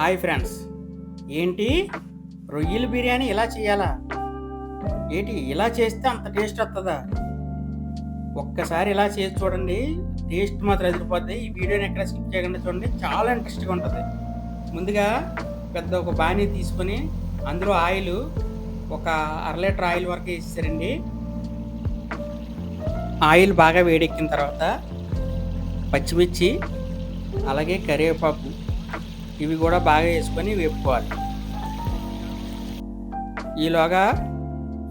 Hi friends. ఏంటి? రొయ్యల బిర్యానీ ఇలా చేయాలా? ఏంటి ఇలా చేస్తే అంత టేస్ట్ వస్తుందా ఒక్కసారి ఇలా చేసి చూడండి. టేస్ట్ మాత్రం ఎదిరిపోద్ది ఈ వీడియోని ఎక్కడ స్కిప్ చేయకుండా చూడండి. చాలా ఇంట్రెస్ట్గా ఉంటుంది. ముందుగా పెద్ద ఒక బాణీ తీసుకొని అందులో ఆయిల్ ఒక అర లీటర్ ఆయిల్ వరకు వేసేసారండి. ఆయిల్ బాగా వేడెక్కిన తర్వాత పచ్చిమిర్చి అలాగే కరివేపాకు ఇవి కూడా బాగా వేసుకొని వేపుకోవాలి. ఈలోగా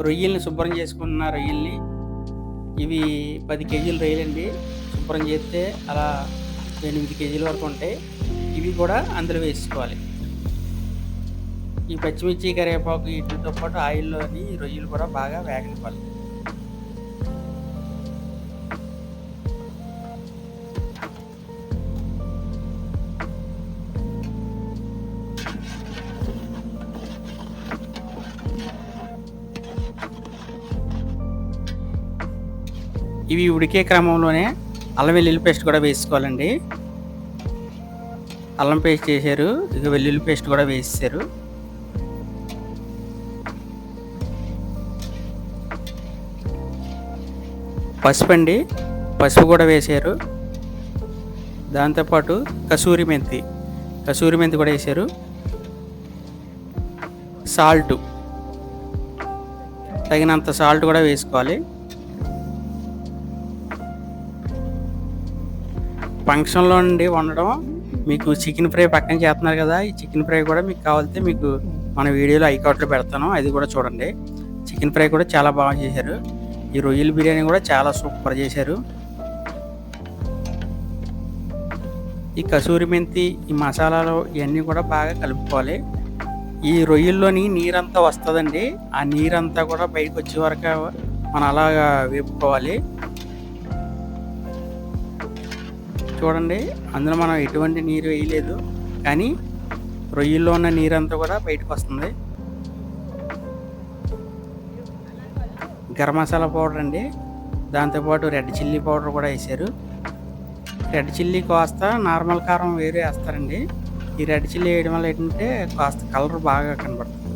రొయ్యల్ని శుభ్రం చేసుకున్న రొయ్యల్ని ఇవి పది కేజీలు రొయ్యలండి. శుభ్రం చేస్తే అలా ఎనిమిది కేజీల వరకు ఉంటాయి. ఇవి కూడా అందులో వేసుకోవాలి. ఈ పచ్చిమిర్చి కరివేపాకు వీటితో పాటు ఆయిల్లోని రొయ్యలు కూడా బాగా వేగనివ్వాలి. ఇవి ఉడికే క్రమంలోనే అల్లం వెల్లుల్లి పేస్ట్ కూడా వేసుకోవాలండి. అల్లం పేస్ట్ చేశారు ఇక వెల్లుల్లి పేస్ట్ కూడా వేసేసారు పసుపు అండి పసుపు కూడా వేశారు దాంతోపాటు కసూరి మెంతి కసూరి మెంతి కూడా వేశారు సాల్ట్ తగినంత సాల్ట్ కూడా వేసుకోవాలి. ఫంక్షన్లో నుండి వండడం. మీకు చికెన్ ఫ్రై పక్కన చేస్తున్నారు కదా ఈ చికెన్ ఫ్రై కూడా మీకు కావాలితే మీకు మన వీడియోలో ఐకౌట్లో పెడతాను అది కూడా చూడండి. చికెన్ ఫ్రై కూడా చాలా బాగా చేశారు. ఈ రొయ్యల బిర్యానీ కూడా చాలా సూపర్ చేశారు. ఈ కసూరి మెంతి ఈ మసాలాలు ఇవన్నీ కూడా బాగా కలుపుకోవాలి. ఈ రొయ్యల్లోని నీరంతా వస్తుందండి. ఆ నీరంతా కూడా బయటకు వచ్చే వరకు మనం అలాగా వేపుకోవాలి. చూడండి. అందులో మనం ఎటువంటి నీరు వేయలేదు. కానీ రొయ్యల్లో ఉన్న నీరంతా కూడా బయటకు వస్తుంది. గరం మసాలా పౌడర్ అండి. దాంతోపాటు రెడ్ చిల్లీ పౌడర్ కూడా వేసారు రెడ్ చిల్లీ కాస్త నార్మల్ కారం వేరే వేస్తారండి. ఈ రెడ్ చిల్లీ వేయడం వల్ల ఏంటంటే కాస్త కలర్ బాగా కనబడుతుంది.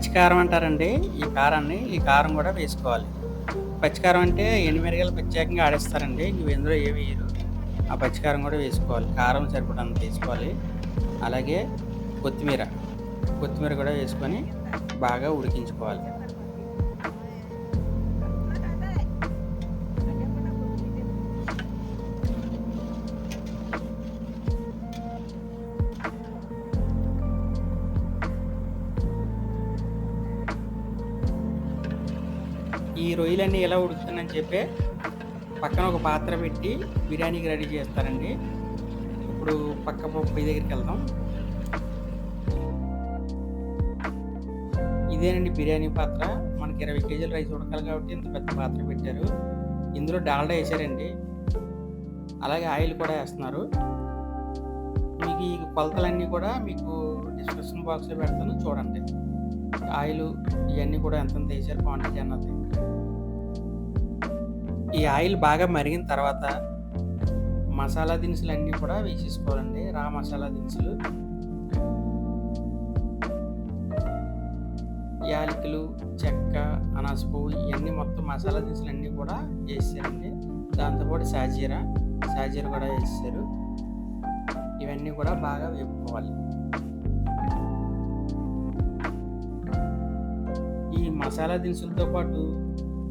పచ్చికారం అంటారండి. ఈ కారాన్ని ఈ కారం కూడా వేసుకోవాలి. పచ్చికారం అంటే ఎండుమిరగాయలు ప్రత్యేకంగా ఆడేస్తారండి. ఇవి ఎందులో ఏ వేయరు. ఆ పచ్చికారం కూడా వేసుకోవాలి. కారం సరిపడంత వేసుకోవాలి. అలాగే కొత్తిమీర కొత్తిమీర కూడా వేసుకొని బాగా ఉడికించుకోవాలి. ఈ రొయ్యలన్నీ ఎలా ఉడుకుతుందని చెప్పి పక్కన ఒక పాత్ర పెట్టి బిర్యానీకి రెడీ చేస్తారండి. ఇప్పుడు పక్క పొయ్యి దగ్గరికి వెళ్దాం. ఇదేనండి బిర్యానీ పాత్ర. మనకి ఇరవై కేజీలు రైస్ ఉడకాలి కాబట్టి ఇంత పెద్ద పాత్ర పెట్టారు. ఇందులో డాల్డా వేసారండి. అలాగే ఆయిల్ కూడా వేస్తున్నారు. మీకు ఈ కొలతలన్నీ కూడా మీకు డిస్క్రిప్షన్ బాక్స్లో పెడతాను. చూడండి. ఆయిల్ ఇవన్నీ కూడా ఎంత వేసారు క్వాంటిటీ అన్నది. ఈ ఆయిల్ బాగా మరిగిన తర్వాత మసాలా దినుసులు అన్నీ కూడా వేసేసుకోవాలండి. రా మసాలా దినుసులు. యాలకులు చెక్క అనాస పువ్వు ఇవన్నీ మొత్తం మసాలా దినుసులు అన్నీ కూడా వేసారండి. దాంతోపాటు సాజీరా సాజీర కూడా వేసారు. ఇవన్నీ కూడా బాగా వేపుకోవాలి. ఈ మసాలా దినుసులతో పాటు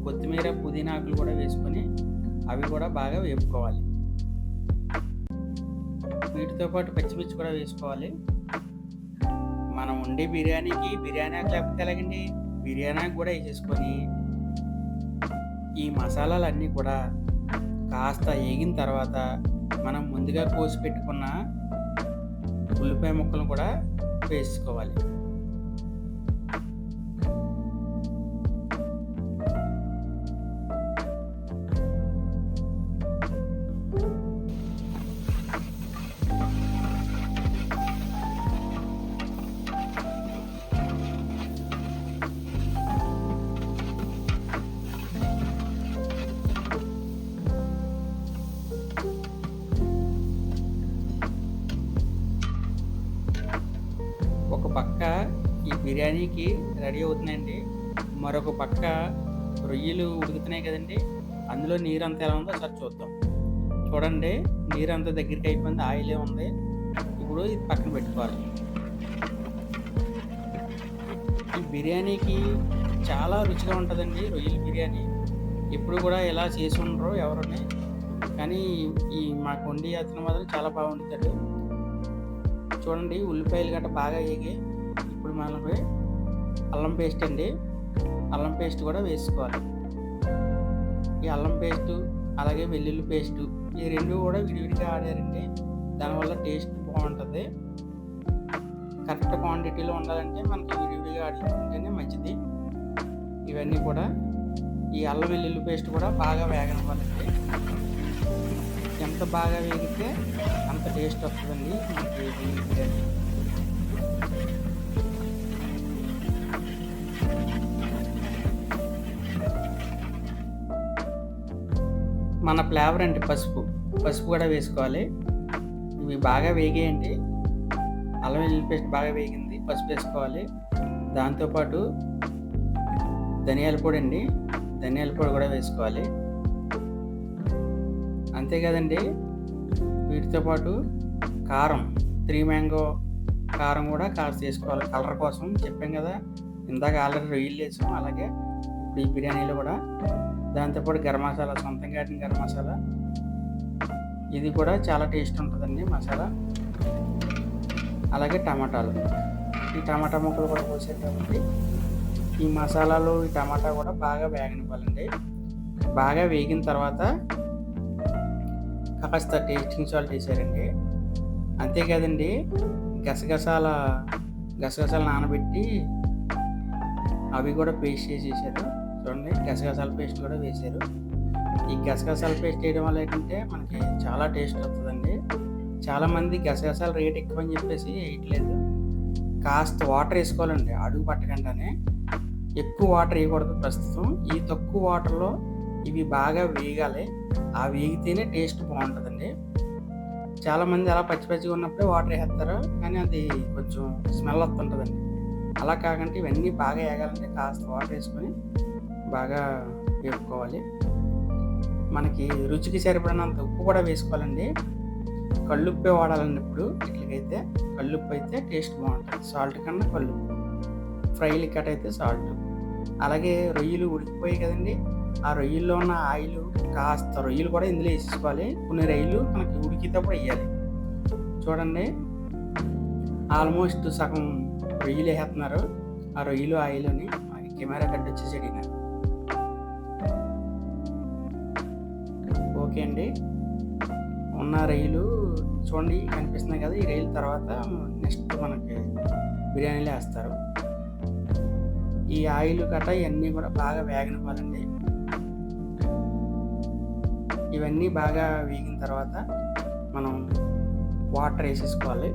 కొత్తిమీర పుదీనా ఆకులు కూడా వేసుకొని అవి కూడా బాగా వేపుకోవాలి. వీటితో పాటు పచ్చిమిర్చి కూడా వేసుకోవాలి. మనం ఉండే బిర్యానీకి బిర్యానీ ఆకు లేకపోతే ఎలాగండి? బిర్యానీ ఆకు కూడా వేసేసుకొని ఈ మసాలాలన్నీ కూడా కాస్త వేగిన తర్వాత మనం ముందుగా కోసి పెట్టుకున్న ఉల్లిపాయ ముక్కలను కూడా వేసుకోవాలి. బిర్యానీకి రెడీ అవుతున్నాయండి మరొక పక్క రొయ్యలు ఉడుకుతున్నాయి కదండి. అందులో నీరు అంత ఎలా ఉందో ఒకసారి చూద్దాం. చూడండి నీరు అంత దగ్గరికి అయిపోయింది ఆయిలే ఉంది. ఇప్పుడు ఇది పక్కన పెట్టుకోవాలి. ఈ బిర్యానీకి చాలా రుచిగా ఉంటుందండి రొయ్యల బిర్యానీ. ఎప్పుడు కూడా ఎలా చేసి ఉండరు ఎవరని. కానీ ఈ మా కొండి అతను మాత్రం చాలా బాగుంటుంది చూడండి ఉల్లిపాయలు గట్ట బాగా వేగి ఇప్పుడు మనకి అల్లం పేస్ట్ అండి. అల్లం పేస్ట్ కూడా వేసుకోవాలి. ఈ అల్లం పేస్టు అలాగే వెల్లుల్లి పేస్టు ఈ రెండు కూడా విడివిడిగా ఆడారండి దానివల్ల టేస్ట్ బాగుంటుంది. కరెక్ట్ క్వాంటిటీలో ఉండాలంటే మనకి విడివిడిగా ఆడుకుంటేనే మంచిది. ఇవన్నీ కూడా ఈ అల్లం వెల్లుల్లి పేస్ట్ కూడా బాగా వేగనివ్వాలండి. ఎంత బాగా వేగితే అంత టేస్ట్ వస్తుందండి. మనకి మన ఫ్లేవర్ అండి పసుపు. పసుపు కూడా వేసుకోవాలి. ఇవి బాగా వేగేయండి. అల్లం వెల్లుల్లి పేస్ట్ బాగా వేగింది. పసుపు వేసుకోవాలి. దాంతోపాటు ధనియాల పొడి అండి. ధనియాల పొడి కూడా వేసుకోవాలి. అంతే కదండి. వీటితో పాటు కారం త్రీ మ్యాంగో కారం కూడా కాస్త వేసుకోవాలి కలర్ కోసం చెప్పాం కదా. ఇందాక ఆల్రెడీ రొయ్యలు వేసాం అలాగే ఇప్పుడు ఈ బిర్యానీలో కూడా దాంతోపాటు గరం మసాలా సొంతంగా ఆడిన గరం మసాలా. ఇది కూడా చాలా టేస్ట్ ఉంటుందండి మసాలా. అలాగే టమాటాలు. ఈ టమాటా ముక్కలు కూడా పోసారు కాబట్టి ఈ మసాలాలు ఈ టమాటా కూడా బాగా వేగనివ్వాలండి. బాగా వేగిన తర్వాత కాస్త టేస్టింగ్ సాల్ట్ వేసారండి. అంతేకాదండి గసగసాల గసగసాలు నానబెట్టి అవి కూడా పేస్ట్ చేసేసారు. చూడండి గసగసాల పేస్ట్ కూడా వేశారు. ఈ గసగసాల పేస్ట్ వేయడం వల్ల ఏంటంటే మనకి చాలా టేస్ట్ వస్తుందండి. చాలామంది గసగసాల రేట్ ఎక్కువ అని చెప్పేసి వేయట్లేదు. కాస్త వాటర్ వేసుకోవాలండి అడుగు పట్టకుండానే. ఎక్కువ వాటర్ వేయకూడదు ప్రస్తుతం. ఈ తక్కువ వాటర్లో ఇవి బాగా వేగాలి. ఆ వేగితేనే టేస్ట్ బాగుంటుందండి. చాలామంది అలా పచ్చి పచ్చిగా ఉన్నప్పుడే వాటర్ వేస్తారు కానీ అది కొంచెం స్మెల్ వస్తుంటుందండి. అలా కాకుండా ఇవన్నీ బాగా వేగాలంటే కాస్త వాటర్ వేసుకొని బాగా వేపుకోవాలి. మనకి రుచికి సరిపడినంత ఉప్పు కూడా వేసుకోవాలండి. కళ్ళుప్పే వాడాలండి ఇప్పుడు. ఇట్లకైతే కళ్ళుప్పు అయితే టేస్ట్ బాగుంటుంది. సాల్ట్ కన్నా కళ్ళుప్పు. ఫ్రైలు కట్ అయితే సాల్ట్. అలాగే రొయ్యలు ఉడికిపోయాయి కదండి. ఆ రొయ్యల్లో ఉన్న ఆయిల్ కాస్త రొయ్యలు కూడా ఇందులో వేసుకోవాలి కొన్ని రొయ్యలు మనకి ఉడికితప్పుడు వేయాలి. చూడండి. ఆల్మోస్ట్ సగం రొయ్యలు వేస్తున్నారు. ఆ రొయ్యలు ఆయిల్ని మనకి కెమెరా కట్ వచ్చేసి అడిగినారు ఓకే అండి. ఉన్న రైలు చూడండి కనిపిస్తున్నాయి కదా ఈ రైలు తర్వాత నెక్స్ట్ మనకి బిర్యానీలు వేస్తారు. ఈ ఆయిల్ గట్ట ఇవన్నీ కూడా బాగా వేగనివ్వాలండి ఇవన్నీ బాగా వేగిన తర్వాత మనం వాటర్ వేసేసుకోవాలి.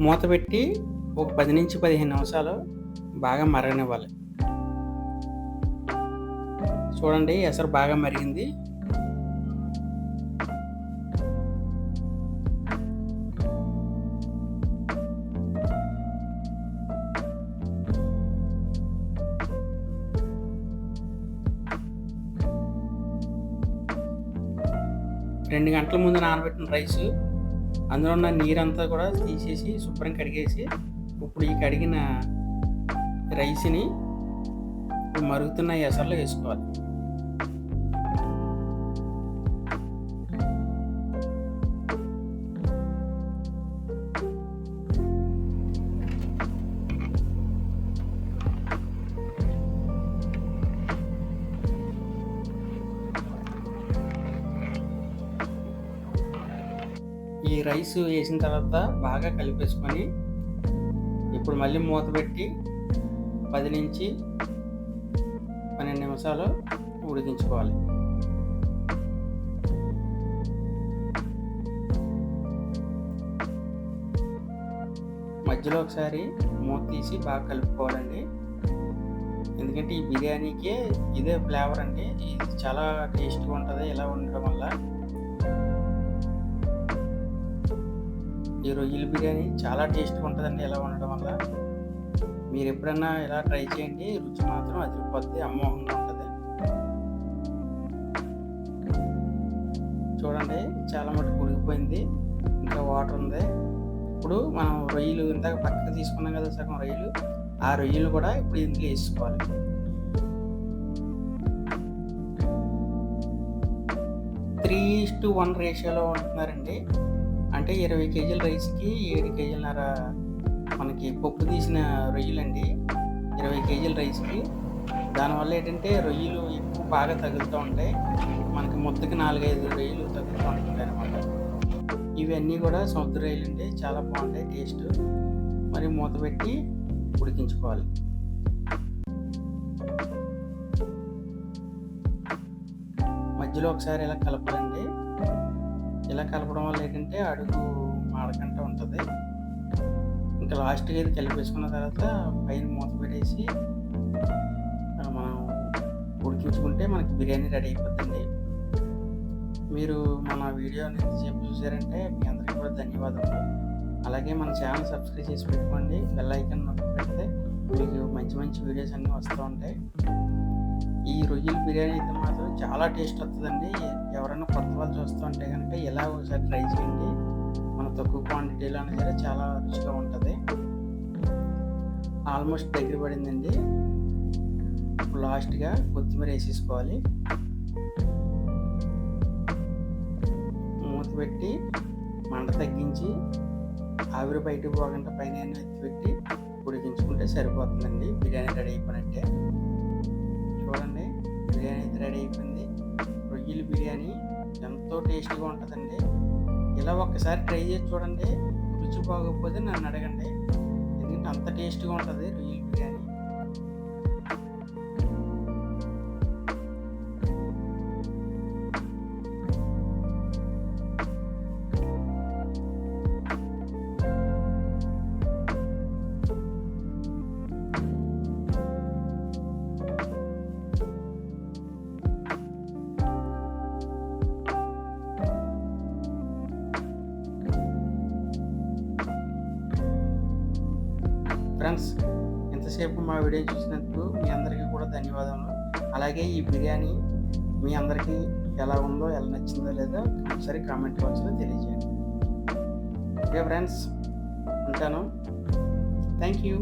మూత పెట్టి ఒక పది నుంచి పదిహేను నిమిషాలు బాగా మరగనివ్వాలి. చూడండి ఎసరు బాగా మరిగింది. రెండు గంటల ముందు నానబెట్టిన రైసు అందులో ఉన్న నీరంతా కూడా తీసేసి శుభ్రం కడిగేసి ఇప్పుడు ఈ కడిగిన రైస్ని మరుగుతున్న ఎసర్లో వేసుకోవాలి. రైస్ వేసిన తర్వాత బాగా కలిపేసుకొని ఇప్పుడు మళ్ళీ మూత పెట్టి పది నుంచి పన్నెండు నిమిషాలు ఉడికించుకోవాలి. మధ్యలో ఒకసారి మూత తీసి బాగా కలుపుకోవాలండి. ఎందుకంటే ఈ బిర్యానీకే ఇదే ఫ్లేవర్ అండి. ఇది చాలా టేస్ట్గా ఉంటుంది ఇలా ఉండడం వల్ల. ఈ రొయ్యల బిర్యానీ చాలా టేస్ట్గా ఉంటుందండి ఇలా ఉండడం వల్ల. మీరు ఎప్పుడన్నా ఇలా ట్రై చేయండి రుచి మాత్రం అదిరిపోద్ది అమ్మోహంగా ఉంటుంది. చూడండి చాలా మటుకు ఉడికిపోయింది ఇంకా వాటర్ ఉంది. ఇప్పుడు మనం రొయ్యలు ఇందాక పక్కకు తీసుకున్నాం కదా సగం రొయ్యలు ఆ రొయ్యలు కూడా ఇప్పుడు ఇందులో వేసుకోవాలి. త్రీ టు వన్ రేషియోలో ఉంటున్నారండి అంటే ఇరవై కేజీల రైస్కి ఏడు కేజీలన్నర మనకి పప్పు తీసిన రొయ్యలండి. ఇరవై కేజీల రైస్కి. దానివల్ల ఏంటంటే రొయ్యలు ఎక్కువ బాగా తగులుతూ ఉంటాయి. మనకి ముద్దకి నాలుగైదు రొయ్యలు తగులుతూ ఉంటాయి అనమాట ఇవన్నీ కూడా సముద్ర రొయ్యలు అండి చాలా బాగుంటాయి టేస్ట్. మరి మూత పెట్టి ఉడికించుకోవాలి. మధ్యలో ఒకసారి ఇలా కలపాలండి. ఇలా కలపడం వల్ల ఏంటంటే అడుగు మాడకంట ఉంటుంది. ఇంకా లాస్ట్కి ఇది కలిపేసుకున్న తర్వాత పైన మూత పెట్టేసి మనం ఉడికించుకుంటే మనకి బిర్యానీ రెడీ అయిపోతుంది మీరు మన వీడియోని ఎంతసేపు చూసారంటే మీ అందరికీ కూడా ధన్యవాదాలు అలాగే మన ఛానల్ సబ్స్క్రైబ్ చేసి పెట్టుకోండి. బెల్ ఐకన్ నొక్కి పెడితే మీకు మంచి మంచి వీడియోస్ అన్నీ వస్తూ ఉంటాయి. ఈ రొయ్యల బిర్యానీ అయితే మాత్రం చాలా టేస్ట్ వస్తుందండి ఎవరైనా కొత్త వాళ్ళు చూస్తుంటే కనుక ఇలా ఒకసారి ట్రై చేయండి. మన తక్కువ క్వాంటిటీలో సరే చాలా రుచిగా ఉంటుంది. ఆల్మోస్ట్ దగ్గర పడిందండి. లాస్ట్గా కొత్తిమీర వేసేసుకోవాలి. మూత పెట్టి మంట తగ్గించి ఆవిరి బయటకు పోకుండా పైన పెట్టి ఉడికించుకుంటే సరిపోతుందండి. బిర్యానీ రెడీ అయిపోయినట్టే. చూడండి. బిర్యానీ అయితే రెడీ అయిపోయింది. రొయ్యల బిర్యానీ ఎంతో టేస్టీగా ఉంటుందండి. ఇలా ఒక్కసారి ట్రై చేసి చూడండి. రుచి బాగోకపోతే నన్ను అడగండి. ఎందుకంటే అంత టేస్టీగా ఉంటుంది. ఫ్రెండ్స్ ఇంతసేపు మా వీడియో చూసినందుకు మీ అందరికీ కూడా ధన్యవాదములు. అలాగే ఈ బిర్యానీ మీ అందరికీ ఎలా ఉందో ఎలా నచ్చిందో లేదో ఒకసారి కామెంట్ బాక్స్లో తెలియజేయండి. ఓకే ఫ్రెండ్స్ ఉంటాను. Thank you